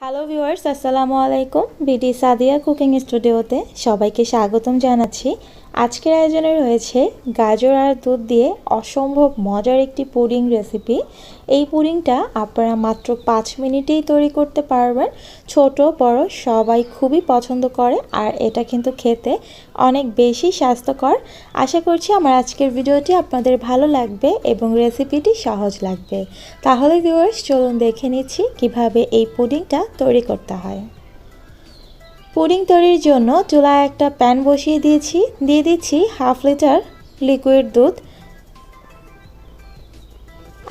Hello viewers আসসালামু আলাইকুম BD Sadia cooking স্টুডিওতে সবাইকে স্বাগতম জানাচ্ছি। আজকের আয়োজনে রয়েছে গাজর আর দুধ দিয়ে অসম্ভব মজার একটি পুডিং রেসিপি এই পুডিংটা আপনারা মাত্র পাঁচ মিনিটেই তৈরি করতে পারবেন। ছোট, বড়, সবাই খুবই পছন্দ করে আর এটা কিন্তু খেতে অনেক বেশি স্বাস্থ্যকর। আশা করছি আমার আজকের ভিডিওটি আপনাদের ভালো লাগবে এবং রেসিপিটি সহজ লাগবে। তাহলে ভিউয়ার্স চলুন দেখে নিচ্ছি কীভাবে এই পুডিংটা তৈরি করতে হয়। পুডিং তৈরির জন্য চুলায় একটা প্যান বসিয়ে দিয়েছি। দিয়ে দিচ্ছি হাফ লিটার লিকুইড দুধ।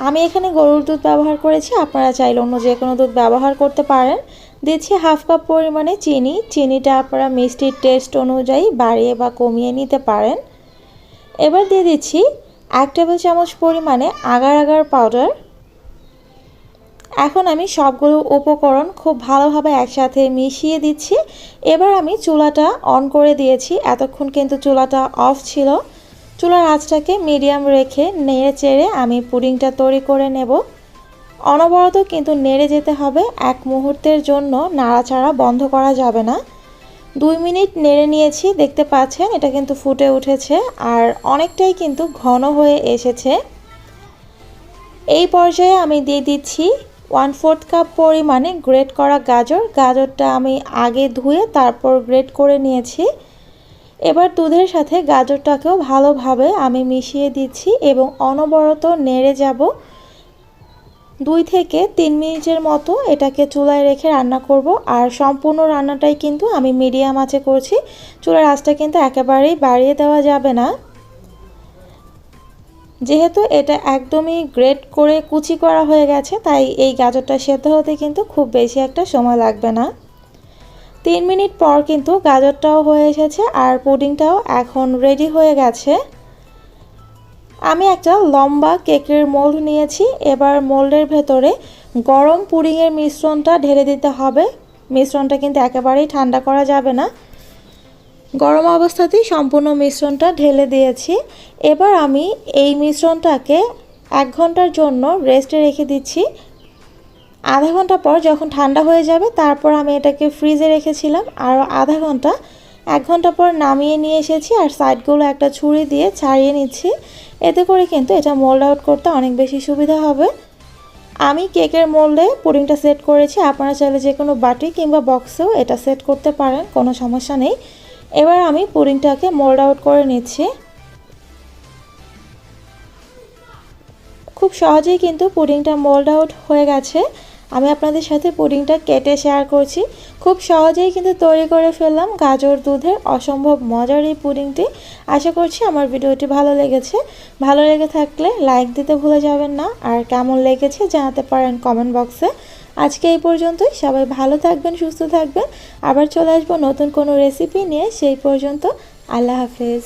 আমি এখানে গরুর দুধ ব্যবহার করেছি, আপনারা চাইলে অন্য যে কোনো দুধ ব্যবহার করতে পারেন। দিচ্ছি হাফ কাপ পরিমাণে চিনি। চিনিটা আপনারা মিষ্টির টেস্ট অনুযায়ী বাড়িয়ে বা কমিয়ে নিতে পারেন। এবার দিয়ে দিচ্ছি এক টেবিল চামচ পরিমাণে আগার আগার পাউডার। এখন আমি সবগুলো উপকরণ খুব ভালোভাবে একসাথে মিশিয়ে দিচ্ছি। এবার আমি চুলাটা অন করে দিয়েছি। এতক্ষণ কিন্তু চুলাটা অফ ছিল। চুলার আঁচটাকে মিডিয়াম রেখে নেড়ে চেড়ে আমি পুডিংটা তৈরি করে নেব। অনবরত কিন্তু নেড়ে যেতে হবে। এক মুহূর্তের জন্য নাড়াচাড়া বন্ধ করা যাবে না। দুই মিনিট নেড়ে নিয়েছি। দেখতে পাচ্ছেন, এটা কিন্তু ফুটে উঠেছে আর অনেকটাই কিন্তু ঘন হয়ে এসেছে। এই পর্যায়ে আমি দিয়ে দিচ্ছি ওয়ান ফোর্থ কাপ পরিমাণে গ্রেট করা গাজর। গাজরটা আমি আগে ধুয়ে তারপর গ্রেট করে নিয়েছি। এবার দুধের সাথে গাজরটাকেও ভালোভাবে আমি মিশিয়ে দিচ্ছি এবং অনবরত নেড়ে যাব। দুই থেকে তিন মিনিটের মতো এটাকে চুলায় রেখে রান্না করব। আর সম্পূর্ণ রান্নাটাই কিন্তু আমি মিডিয়াম আঁচে করছি। চুলার আঁচটা কিন্তু একেবারেই বাড়িয়ে দেওয়া যাবে না। যেহেতু এটা একদমই গ্রেট করে কুচি করা হয়ে গেছে, তাই এই গাজরটা সেদ্ধ হতে কিন্তু খুব বেশি একটা সময় লাগবে না। তিন মিনিট পর কিন্তু গাজরটাও হয়ে এসেছে আর পুডিংটাও এখন রেডি হয়ে গেছে। আমি একটা লম্বা কেকের মোল্ড নিয়েছি, এবার মোল্ডের ভেতরে গরম পুডিংয়ের মিশ্রণটা ঢেলে দিতে হবে। মিশ্রণটা কিন্তু একেবারেই ঠান্ডা করা যাবে না। গরম অবস্থাতেই সম্পূর্ণ মিশ্রণটা ঢেলে দিয়েছি। এবার আমি এই মিশ্রণটাকে এক ঘণ্টার জন্য রেস্টে রেখে দিচ্ছি। আধা ঘণ্টা পর যখন ঠান্ডা হয়ে যাবে, তারপর আমি এটাকে ফ্রিজে রেখেছিলাম। আরও আধা ঘণ্টা, এক ঘণ্টা পর নামিয়ে নিয়ে এসেছি আর সাইডগুলো একটা ছুরি দিয়ে ছাড়িয়ে নিচ্ছি। এতে করে কিন্তু এটা মোল্ড আউট করতে অনেক বেশি সুবিধা হবে। আমি কেকের মোল্ডে পুডিংটা সেট করেছি। আপনারা চাইলে যে কোনো বাটি কিংবা বক্সেও এটা সেট করতে পারেন, কোনো সমস্যা নেই। এবার আমি পুডিংটাকে মোল্ড আউট করে নিচ্ছি। খুব সহজেই কিন্তু পুডিংটা মোল্ড আউট হয়ে গেছে। আমি আপনাদের সাথে পুডিংটা কেটে শেয়ার করছি। খুব সহজেই কিন্তু তৈরি করে ফেললাম গাজর দুধের অসম্ভব মজার এই পুডিংটি আশা করছি আমার ভিডিওটি ভালো লেগেছে। ভালো লেগে থাকলে লাইক দিতে ভুলে যাবেন না। আর কেমন লেগেছে জানাতে পারেন কমেন্ট বক্সে আজকে এই পর্যন্তই। সবাই ভালো থাকবেন, সুস্থ থাকবেন। আবার চলে আসব নতুন কোনো রেসিপি নিয়ে। সেই পর্যন্ত আল্লাহ হাফেজ।